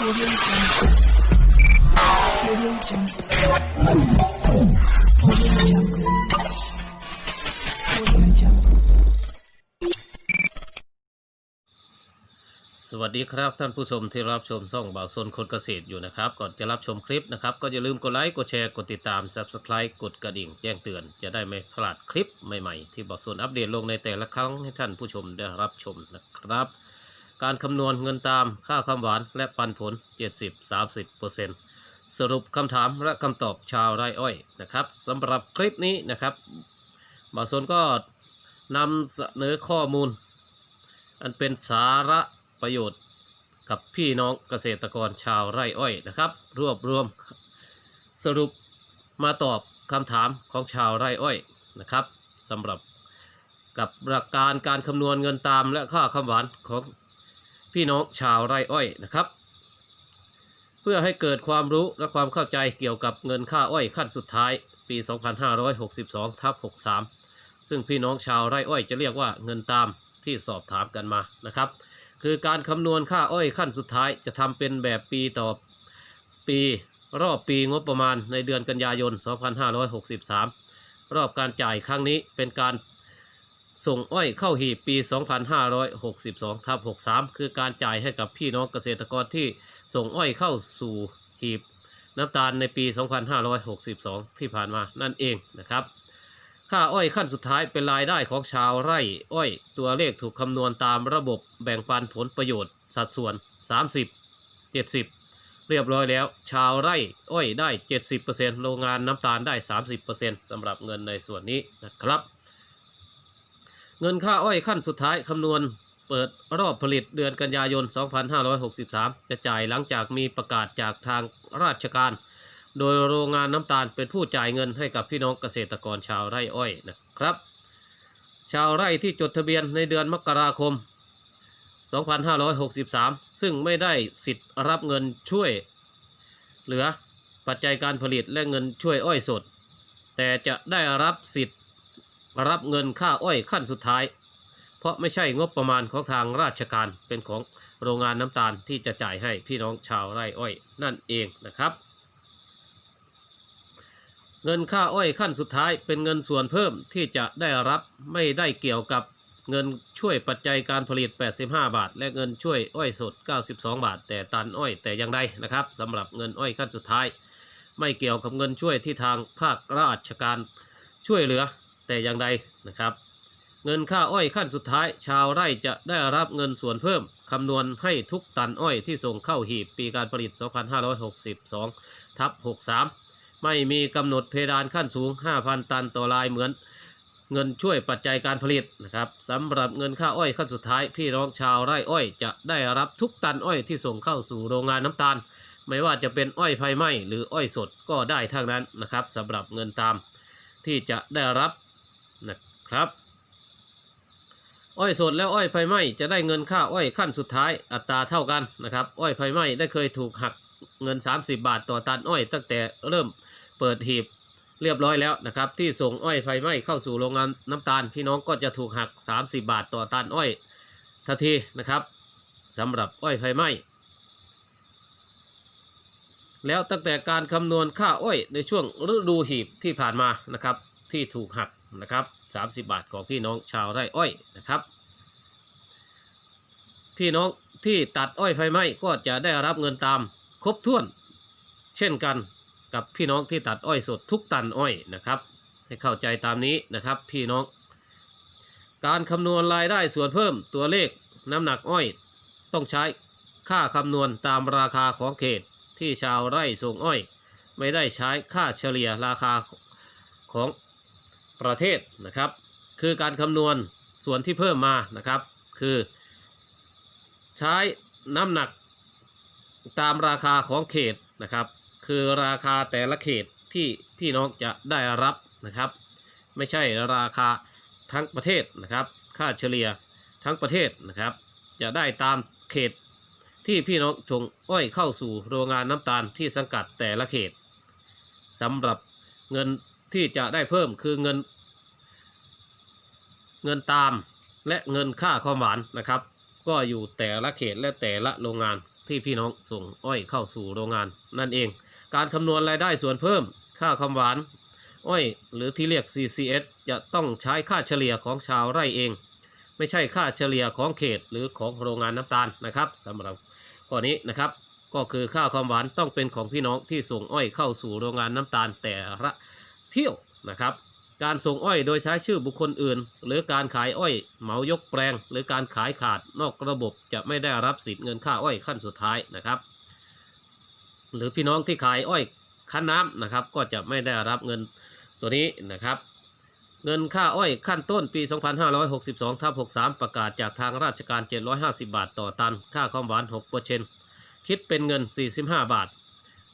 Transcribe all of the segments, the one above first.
Audio Jungle. Audio Jungle. Audio Jungle. Audio Jungle. สวัสดีครับท่านผู้ชมที่รับชมช่องบ่าวซนคนเกษตรอยู่นะครับ ก่อนจะรับชมคลิปนะครับ ก็อย่าลืมกดไลค์กดแชร์กดติดตาม Subscribe กดกระดิ่งแจ้งเตือน จะได้ไม่พลาดคลิปใหม่ๆ ที่บ่าวซนอัปเดตลงในแต่ละครั้งให้ท่านผู้ชมได้รับชมนะครับ การคำนวณเงินตามค่าคำหวานและปันผล 70-30%สรุปคำถามและคำตอบชาวไร่อ้อยนะครับสำหรับคลิปนี้นะครับบ่วซนก็นำเสนอข้อมูล อันเป็นสาระประโยชน์กับพี่น้องเกษตรกรชาวไร่อ้อยนะครับ รวบรวมสรุปมาตอบคำถามของชาวไร่อ้อยนะครับสำหรับกับหลักการการคำนวณเงินตามและค่าคำหวานของ พี่น้องชาวไร่อ้อยนะครับ เพื่อให้เกิดความรู้และความเข้าใจเกี่ยวกับเงินค่าอ้อยขั้นสุดท้ายปี 2562ทับ63 ซึ่งพี่น้องชาวไร่อ้อยจะเรียกว่าเงินตามที่สอบถามกันมานะครับ คือการคำนวณค่าอ้อยขั้นสุดท้ายจะทำเป็นแบบปีต่อปีรอบปีงบประมาณในเดือนกันยายน 2563 รอบการจ่ายครั้งนี้เป็นการ ส่งอ้อยเข้าหีบปี 2562ทับ63 คือการจ่ายให้กับพี่น้องเกษตรกรที่ส่งอ้อยเข้าสู่หีบน้ำตาลในปี 2562 ที่ผ่านมานั่นเองนะครับค่าอ้อยขั้นสุดท้ายเป็นรายได้ของชาวไร่อ้อย ตัวเลขถูกคำนวณตามระบบแบ่งปันผลประโยชน์สัดส่วน 30 70 เรียบร้อยแล้ว ชาวไร่อ้อยได้ 70%โรงงานน้ำตาลได้ 30%สำหรับเงินในส่วนนี้นะครับ เงินค่าอ้อยขั้นสุดท้ายคำนวณเปิดรอบผลิตเดือนกันยายน 2563 จะจ่ายหลังจากมีประกาศจากทางราชการ โดยโรงงานน้ำตาลเป็นผู้จ่ายเงินให้กับพี่น้องเกษตรกรชาวไร่อ้อยนะครับ ชาวไร่ที่จดทะเบียนในเดือนมกราคม 2563 ซึ่งไม่ได้สิทธิ์รับเงินช่วย เหลือปัจจัยการผลิตและเงินช่วยอ้อยสด แต่จะได้รับสิทธิ์ รับเงินค่าอ้อยขั้นสุดท้าย เพราะไม่ใช่งบประมาณของทางราชการเป็นของโรงงานน้ำตาลที่จะจ่ายให้พี่น้องชาวไร่อ้อยนั่นเองนะครับ เงินค่าอ้อยขั้นสุดท้ายเป็นเงินส่วนเพิ่มที่จะได้รับไม่ได้เกี่ยวกับเงินช่วยปัจจัยการผลิต 85 บาท และเงินช่วยอ้อยสด 92 บาท แต่ตันอ้อยแต่อย่างใดนะครับสำหรับเงินอ้อยขั้นสุดท้าย ไม่เกี่ยวกับเงินช่วยที่ทางภาคราชการช่วยเหลือ แต่อย่างใดนะครับ เงินค่าอ้อยขั้นสุดท้าย ชาวไร่จะได้รับเงินส่วนเพิ่มคำนวณให้ทุกตันอ้อยที่ส่งเข้าหีบปีการผลิต 2562 ทับ 63 ไม่มีกำหนดเพดานขั้นสูง 5,000 ตันต่อรายเหมือนเงินช่วยปัจจัยการผลิตนะครับสำหรับเงินค่าอ้อยขั้นสุดท้าย พี่น้องชาวไร่อ้อยจะได้รับทุกตันอ้อยที่ส่งเข้าสู่โรงงานน้ำตาล ไม่ว่าจะเป็นอ้อยไฟไหม้หรืออ้อยสดก็ได้ทั้งนั้นนะครับสำหรับเงินตามที่จะได้รับ ครับ อ้อยสดและอ้อยไฟไหม้จะได้เงินค่าอ้อยขั้นสุดท้าย อัตราเท่ากันนะครับ อ้อยไฟไหม้ได้เคยถูกหักเงิน 30 บาทต่อตันอ้อยตั้งแต่เริ่มเปิดหีบเรียบร้อยแล้วนะครับ ที่ส่งอ้อยไฟไหม้เข้าสู่โรงงานน้ำตาล พี่น้องก็จะถูกหัก 30 บาทต่อตันอ้อยทันทีนะครับสำหรับอ้อยไฟไหม้แล้วตั้งแต่การคำนวณค่าอ้อยในช่วงฤดูหีบที่ผ่านมานะครับที่ถูกหักนะครับ 30 บาทของพี่น้องชาวไร่อ้อยนะครับ พี่น้องที่ตัดอ้อยไฟไหม้ก็จะได้รับเงินตามครบถ้วน เช่นกันกับพี่น้องที่ตัดอ้อยสดทุกตันอ้อยนะครับ ให้เข้าใจตามนี้นะครับ พี่น้อง การคำนวณรายได้ส่วนเพิ่มตัวเลขน้ำหนักอ้อย ต้องใช้ค่าคำนวณตามราคาของเขตที่ชาวไร่ส่งอ้อย ไม่ได้ใช้ค่าเฉลี่ยราคาของ ประเทศนะครับ คือการคำนวณส่วนที่เพิ่มมานะครับ คือใช้น้ำหนักตามราคาของเขตนะครับ คือราคาแต่ละเขตที่พี่น้องจะได้รับนะครับ ไม่ใช่ราคาทั้งประเทศนะครับ ค่าเฉลี่ยทั้งประเทศนะครับ จะได้ตามเขตที่พี่น้องชงอ้อยเข้าสู่โรงงานน้ำตาลที่สังกัดแต่ละเขตสำหรับเงินที่จะได้เพิ่มคือเงิน เงินตามและเงินค่าความหวานนะครับ ก็อยู่แต่ละเขตและแต่ละโรงงานที่พี่น้องส่งอ้อยเข้าสู่โรงงานนั่นเอง การคำนวณรายได้ส่วนเพิ่มค่าคำหวาน อ้อยหรือที่เรียก CCS จะต้องใช้ค่าเฉลี่ยของชาวไร่เอง ไม่ใช่ค่าเฉลี่ยของเขตหรือของโรงงานน้ำตาลนะครับสำหรับข้อนี้นะครับก็คือค่าความหวานต้องเป็นของพี่น้องที่ส่งอ้อยเข้าสู่โรงงานน้ำตาลแต่ละเที่ยวนะครับ การส่งอ้อยโดยใช้ชื่อบุคคลอื่น หรือการขายอ้อยเหมายกแปลง หรือการขายขาดนอกระบบจะไม่ได้รับสิทธิ์เงินค่าอ้อยขั้นสุดท้ายนะครับ หรือพี่น้องที่ขายอ้อยคั้นน้ำนะครับ ก็จะไม่ได้รับเงินตัวนี้นะครับ เงินค่าอ้อยขั้นต้นปี 2562ทับ63 ประกาศจากทางราชการ 750 บาทต่อตัน ค่าความหวาน 6%คิดเป็นเงิน 45 บาท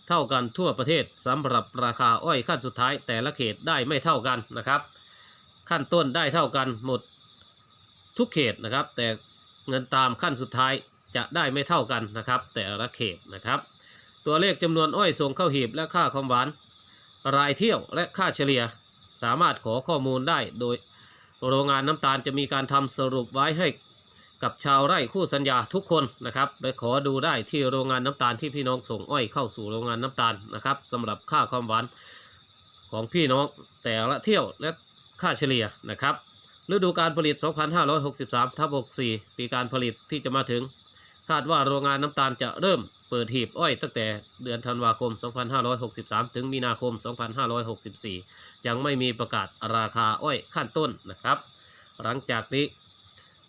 เท่ากันทั่วประเทศสำหรับราคาอ้อยขั้นสุดท้ายแต่ละเขตได้ไม่เท่ากันนะครับ ขั้นต้นได้เท่ากันหมดทุกเขตนะครับ แต่เงินตามขั้นสุดท้ายจะได้ไม่เท่ากันนะครับ แต่ละเขตนะครับ ตัวเลขจำนวนอ้อยส่งเข้าหีบและค่าความหวาน รายเที่ยวและค่าเฉลี่ย สามารถขอข้อมูลได้โดยโรงงานน้ำตาลจะมีการทำสรุปไว้ให้ กับชาวไร่คู่สัญญาทุกคนนะครับไปขอดูได้ที่โรงงานน้ำตาลที่พี่น้องส่งอ้อยเข้าสู่โรงงานน้ำตาลนะครับสำหรับค่าความหวานของพี่น้องแต่ละเที่ยวและค่าเฉลี่ยนะครับฤดูการผลิต 2563ทับ64 ปีการผลิตที่จะมาถึง คาดว่าโรงงานน้ำตาลจะเริ่มเปิดหีบอ้อยตั้งแต่เดือนธันวาคม 2563 ถึงมีนาคม 2564 ยังไม่มีประกาศราคาอ้อยขั้นต้นนะครับ หลังจากนี้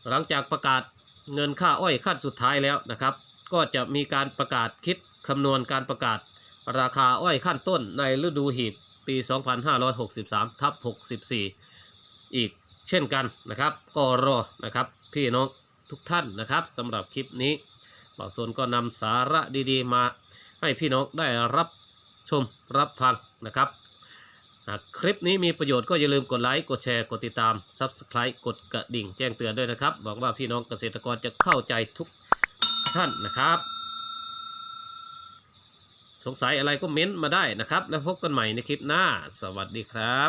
หลังจากประกาศเงินค่าอ้อยขั้นสุดท้ายแล้วนะครับ ก็จะมีการประกาศคิดคำนวณการประกาศ ราคาอ้อยขั้นต้นในฤดูหีบปี 2563ทับ64 อีกเช่นกันนะครับ ก็รอนะครับพี่น้องทุกท่านนะครับสำหรับคลิปนี้บ่าวโซนก็นำสาระดีๆ มาให้พี่น้องได้รับชมรับฟังนะครับากคลิปนี้มีประโยชน์ก็อย่าลืมกดไลค์ กดแชร์ กดติดตาม Subscribe กดกระดิ่งแจ้งเตือนด้วยนะครับ หวังว่าพี่น้องเกษตรกรจะเข้าใจทุกท่านนะครับ สงสัยอะไรก็เม้นต์มาได้นะครับ แล้วพบกันใหม่ในคลิปหน้า สวัสดีครับ